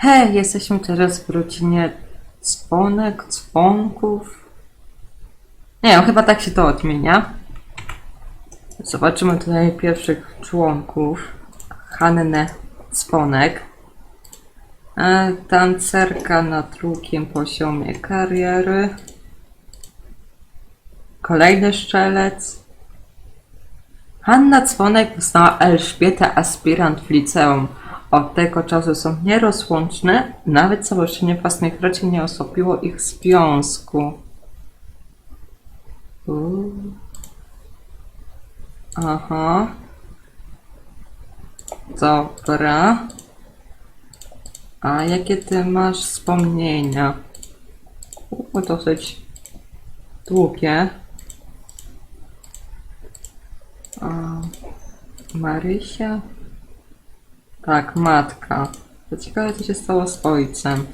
Hej, jesteśmy teraz w rodzinie dzwonek, dzwonków. Nie wiem, chyba tak się to odmienia. Zobaczymy tutaj pierwszych członków. Hannę Dzwonek. E, Tancerka na drugim poziomie kariery. Kolejny szczelec. Hanna Dzwonek poznała Elżbietę aspirant w liceum. Od tego czasu są nierozłączne, nawet założenie własnych rodzin nie osłabiło ich związku. Uuu. Aha. Dobra. A jakie ty masz wspomnienia? Uuu, dosyć długie. A, Marysia? Tak, matka. To ciekawe, co się stało z ojcem.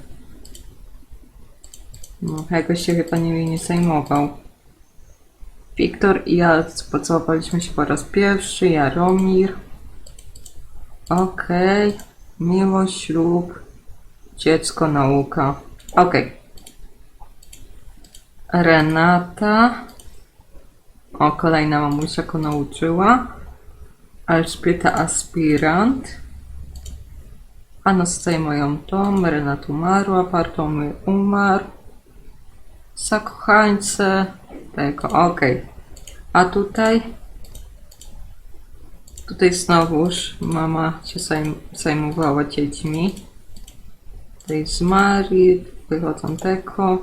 No, jakoś się chyba nimi nie zajmował. Wiktor i ja pocałowaliśmy się po raz pierwszy. Jaromir. Okej. Miłość, ślub. Dziecko, nauka. Okej. Renata. O, kolejna mamusia go nauczyła. Elżbieta aspirant. Anna zostaje moją dom, Renat umarła, Bartłomiej umarł. Zakochańce tego, okej. A tutaj? Tutaj znowuż mama się zajm zajmowała dziećmi. Tutaj z Marii, wychodzą tego.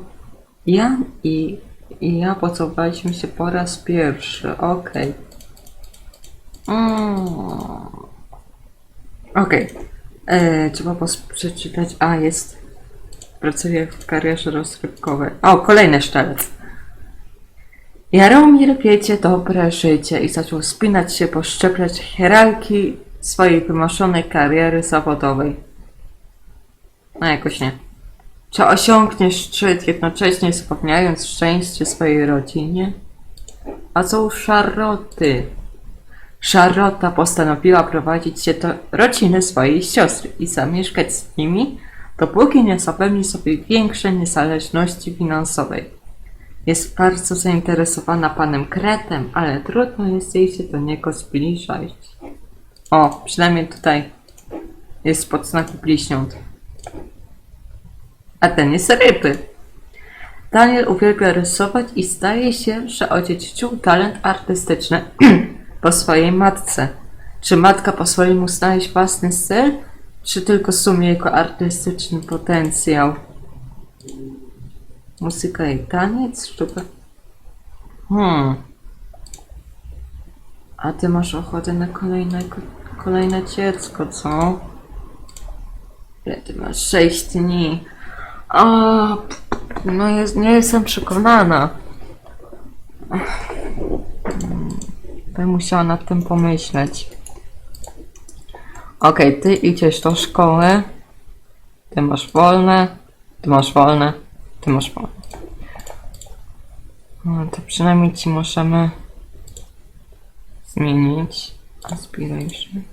Jan i, i ja pocałowaliśmy się po raz pierwszy, okej. Mm. Okej. E, Trzeba przeczytać. A, jest. Pracuję w karierze rozrywkowej. O, kolejny szczelec. Jaromir wiecie dobre życie i zaczął spinać się po szczepleć hierarchii swojej wymuszonej kariery zawodowej. No jakoś nie. Czy osiągnie szczyt, jednocześnie zapewniając szczęście swojej rodzinie? A co u Charloty? Charlotta postanowiła prowadzić się do rodziny swojej siostry i zamieszkać z nimi, dopóki nie zapewni sobie większej niezależności finansowej. Jest bardzo zainteresowana panem Kretem, ale trudno jest jej się do niego zbliżać. O, przynajmniej tutaj jest pod znaku bliźniąt. A ten jest ryby. Daniel uwielbia rysować i zdaje się, że odziedziczył talent artystyczny po swojej matce. Czy matka pozwoli mu znaleźć własny styl, czy tylko sumie jego artystyczny potencjał? Muzyka i taniec, sztuka. Hmm. A ty masz ochotę na kolejne, kolejne dziecko, co? Ile ty masz? Sześć dni. O, no jest, nie jestem przekonana. Bym musiała nad tym pomyśleć. Okej, ty idziesz do szkoły. Ty masz wolne. Ty masz wolne. Ty masz wolne. No to przynajmniej ci możemy zmienić aspiration.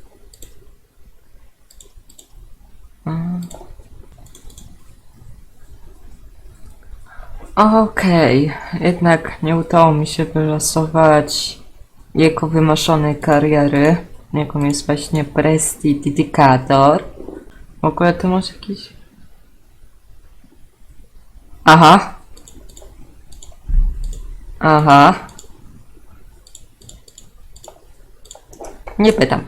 Okej, jednak nie udało mi się wylosować jego wymuszonej kariery, jaką jest właśnie Prestidigitator. W ogóle ty masz jakiś... Aha. Aha. Nie pytam.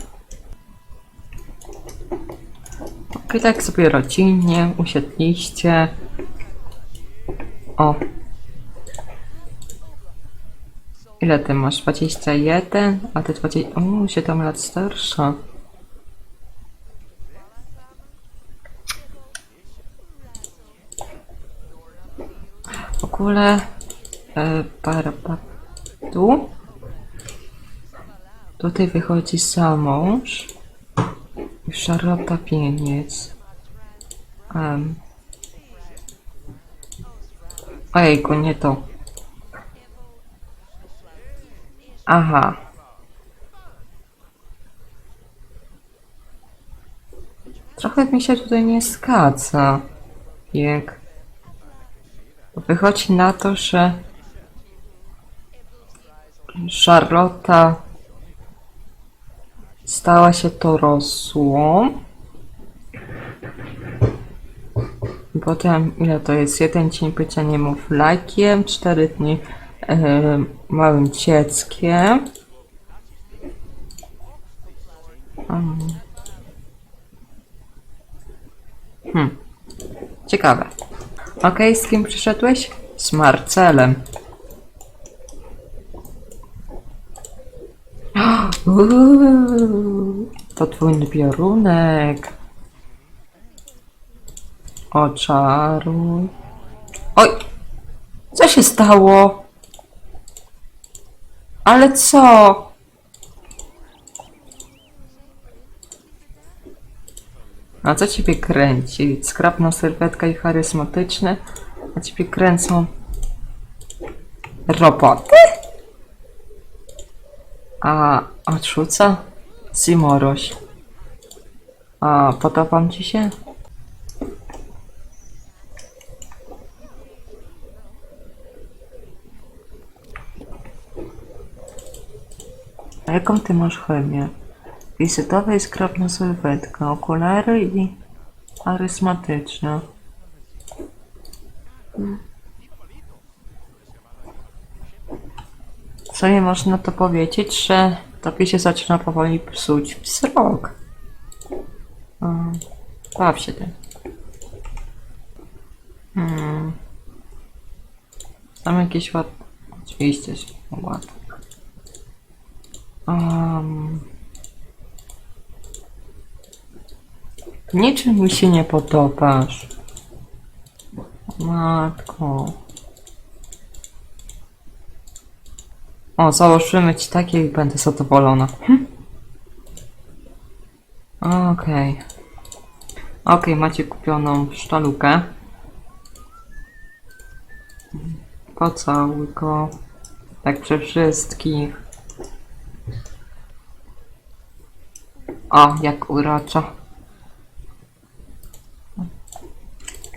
Okej, tak sobie rodzinnie usiedliście. O. Ile ty masz? 21? A ty 20... O, 7 lat starsza. W ogóle... E, Barbatu... Tutaj wychodzi za mąż. I Charlotta Pieniec. Um. Ojejku, nie to. Aha. Trochę mi się tutaj nie zgadza. Jak wychodzi na to, że Charlotta stała się dorosłą. Potem, ile to jest? Jeden dzień bycia niemowlakiem, cztery dni małym dzieckiem. Mm. Hmm. Ciekawe. Okej, z kim przyszedłeś? Z Marcelem. To twój piorunek. Oczaruj. Oj! Co się stało? Ale co? A co ciebie kręci? Skrapna sylwetka i charyzmatyczny? A ciebie kręcą roboty? A odrzuca? Simoroś. A podobam ci się? Jaką ty masz chemię? Wizytowa i skrapna sylwetka, okulary i charyzmatyczna. Co nie można to powiedzieć, że tobie się zaczyna powoli psuć wzrok. Mm, Baw się tym. Hmm. Tam jakieś ładne. Oczywiście, ładne. Um, niczym mi się nie podobasz. Matko. O, założymy ci takie i będę zadowolona. Hm? Okej. Okej, macie kupioną sztalukę. Pocałuj go. Tak przy wszystkich. O, jak uroczo.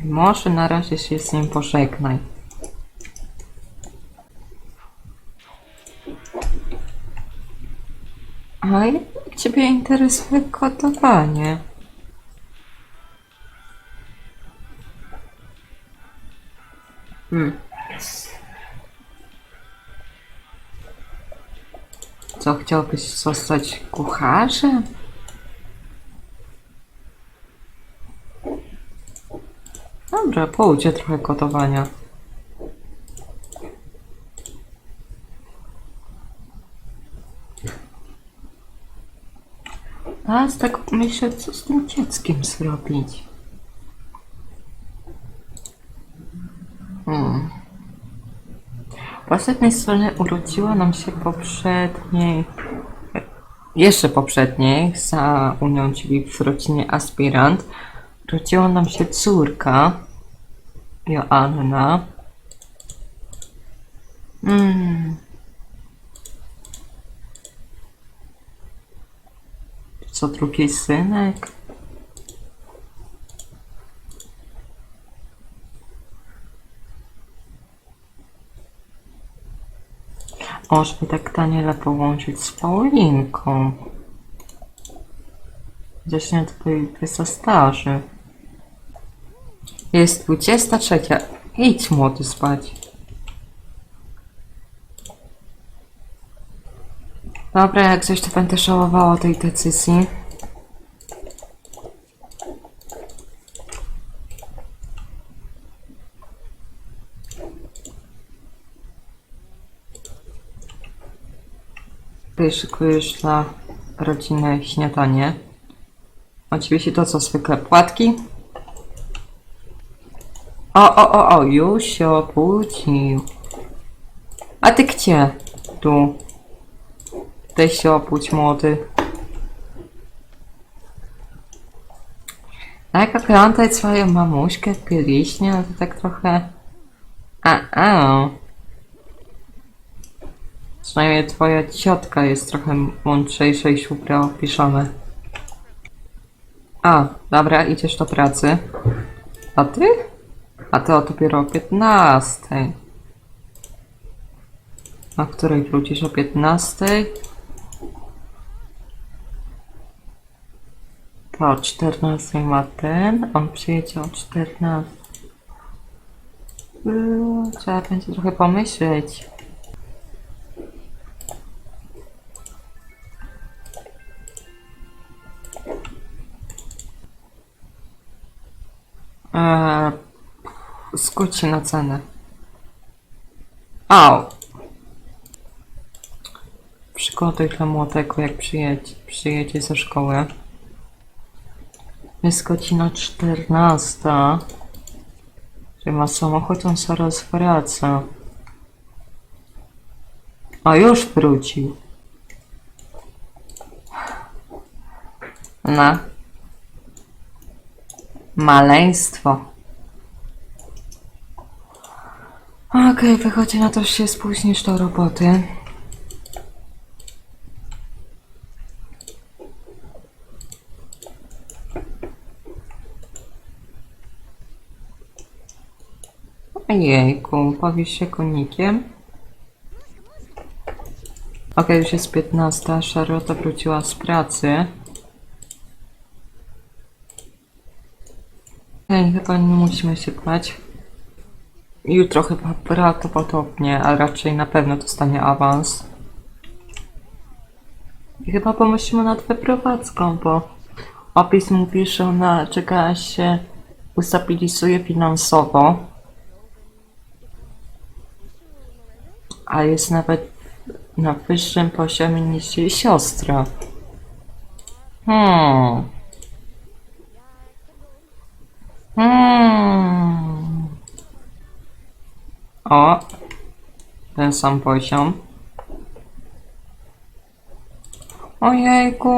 Może na razie się z nim pożegnaj. A Ciebie interesuje gotowanie? Hmm. Co, chciałbyś zostać kucharzem? Dobra, pouczę trochę gotowania. A z tak myślę, co z tym dzieckiem zrobić. Hmm. Po jednej stronie urodziła nam się poprzedniej, jeszcze poprzedniej, za Unią, czyli w rodzinie aspirant, urodziła nam się córka, Joanna. Mm. Co drugi synek? Można tak Daniela połączyć z Paulinką. Chociaż nie, to jest starzy. Jest 23. Idź młody spać. Dobra, jak coś to będę żałowała tej decyzji. Ty szykujesz dla rodziny śniadanie. Oczywiście to co zwykle płatki. O, o, o, o, już się obudził. A ty gdzie? Tu. Ty się obudź, młody. A jak oglądać swoją mamuśkę w bieliźnie, no to tak trochę... A, a. Przynajmniej twoja ciotka jest trochę mądrzejsza i w piżamę. A, dobra, idziesz do pracy. A ty? A ty o dopiero o 15. A której wrócisz o 15? To o 14 ma ten, on przyjedzie o 14. Yy, Trzeba będzie trochę pomyśleć. Eee, skuć się na cenę. Au! Przygotuj dla młodego, jak przyjedzie, przyjedzie ze szkoły. Jest godzina 14. Czyli ma samochód, on zaraz wraca. A już wrócił. Na. Maleństwo. Okej, wychodzi na to, że się spóźnisz do roboty. Ojejku, powiesz się konikiem? Okej, już jest 15. Charlotte wróciła z pracy. Ej, chyba nie musimy się bać. Jutro chyba prawdopodobnie, a raczej na pewno dostanie awans. I chyba pomyślimy nad wyprowadzką, bo opis mówi, że ona czeka się ustabilizuje finansowo. A jest nawet na wyższym poziomie niż jej siostra. Hmm. Hmm. O, ten sam poziom. Ojejku.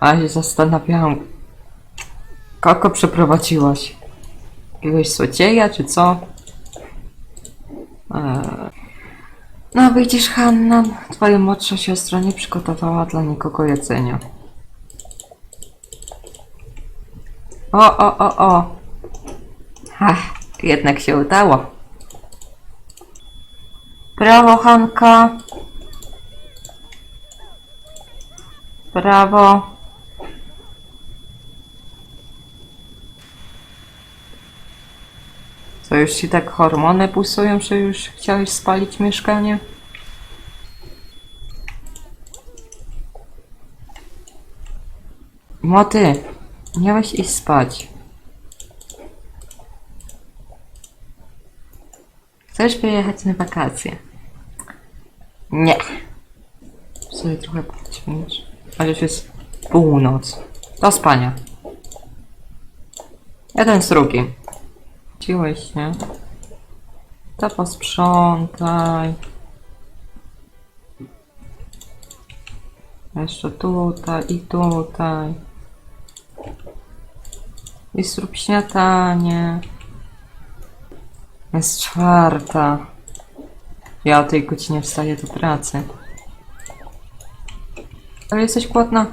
A się zastanawiałam, kogo przeprowadziłaś? Jakiegoś złodzieja, czy co? Eee. No widzisz, Hanna, twoja młodsza siostra nie przygotowała dla nikogo jedzenia. O, o, o, o. Ach, jednak się udało. Brawo, Hanka. Brawo. Co, już ci tak hormony pulsują, że już chciałeś spalić mieszkanie? Moty, miałeś iść spać. Chcesz wyjechać na wakacje? Nie. Sobie trochę poćwicz. Ale już jest północ. Do spania. Jeden z drugim. Ciłeś się. To posprzątaj. Jeszcze tutaj i tutaj. I zrób śniadanie. Jest czwarta. Ja o tej godzinie wstaję do pracy. Ale jesteś głodna.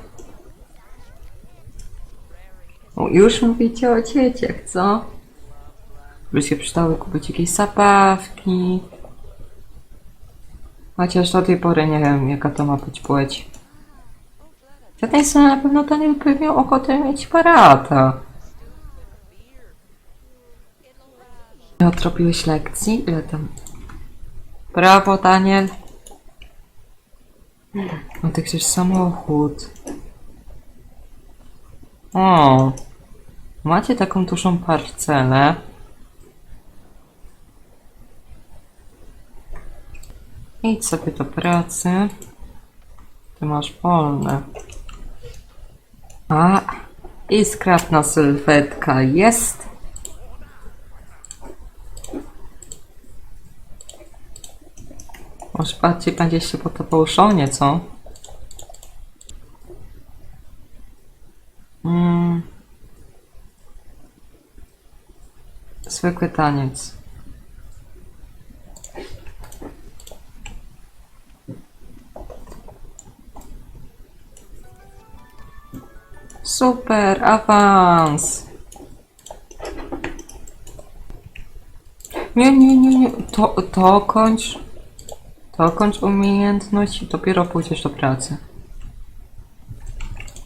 O, już mówicie o dzieciach, co? By się przydały kupić jakieś zabawki. Chociaż do tej pory nie wiem, jaka to ma być płeć. Z jednej strony na pewno Daniel by miał ochotę mieć parata. Odrobiłeś lekcji? Ile tam? Brawo, Daniel. No ty chcesz samochód. O. Macie taką dużą parcelę. Idź sobie do pracy. Ty masz wolne. A, i skrawna sylwetka jest. Aż bardziej będzie się po to podobał co? Mm. Zwykły taniec. Super, awans! Nie, nie, nie, nie, to, to kończ. To kończ umiejętność i dopiero pójdziesz do pracy.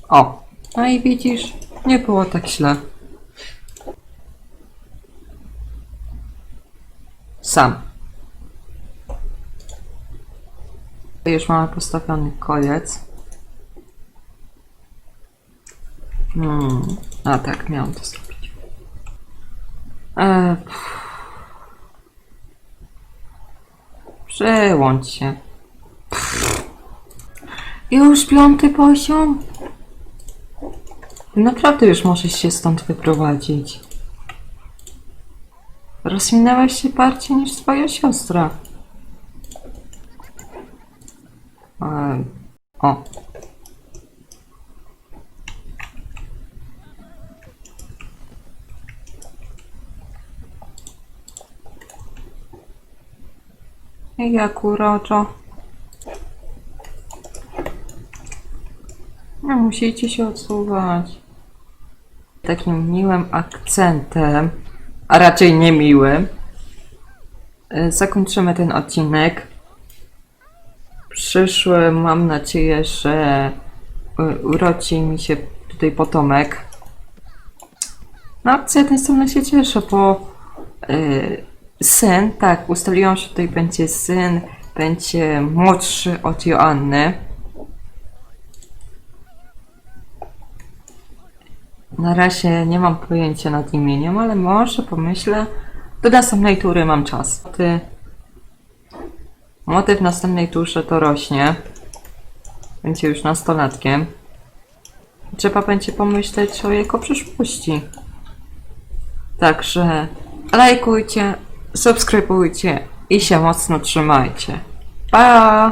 O, no i widzisz, nie było tak źle. Sam. Już mamy postawiony koniec. Hmm. A tak, miałam to zrobić. Eee, Przełącz się. Już piąty poziom? Naprawdę już możesz się stąd wyprowadzić. Rozwinęłaś się bardziej niż twoja siostra. Eee, o. Jak uroczo. No, musicie się odsuwać. Takim miłym akcentem, a raczej niemiłym, y, zakończymy ten odcinek. Przyszły, mam nadzieję, że y, urodzi mi się tutaj potomek. No, z jednej strony się cieszę, bo y, syn, tak, ustaliłam, że tutaj będzie syn, będzie młodszy od Joanny. Na razie nie mam pojęcia nad imieniem, ale może pomyślę. Do następnej tury mam czas. Ty... Młody w następnej turze to rośnie. Będzie już nastolatkiem. Trzeba będzie pomyśleć o jego przyszłości. Także lajkujcie, subskrybujcie i się mocno trzymajcie. Pa!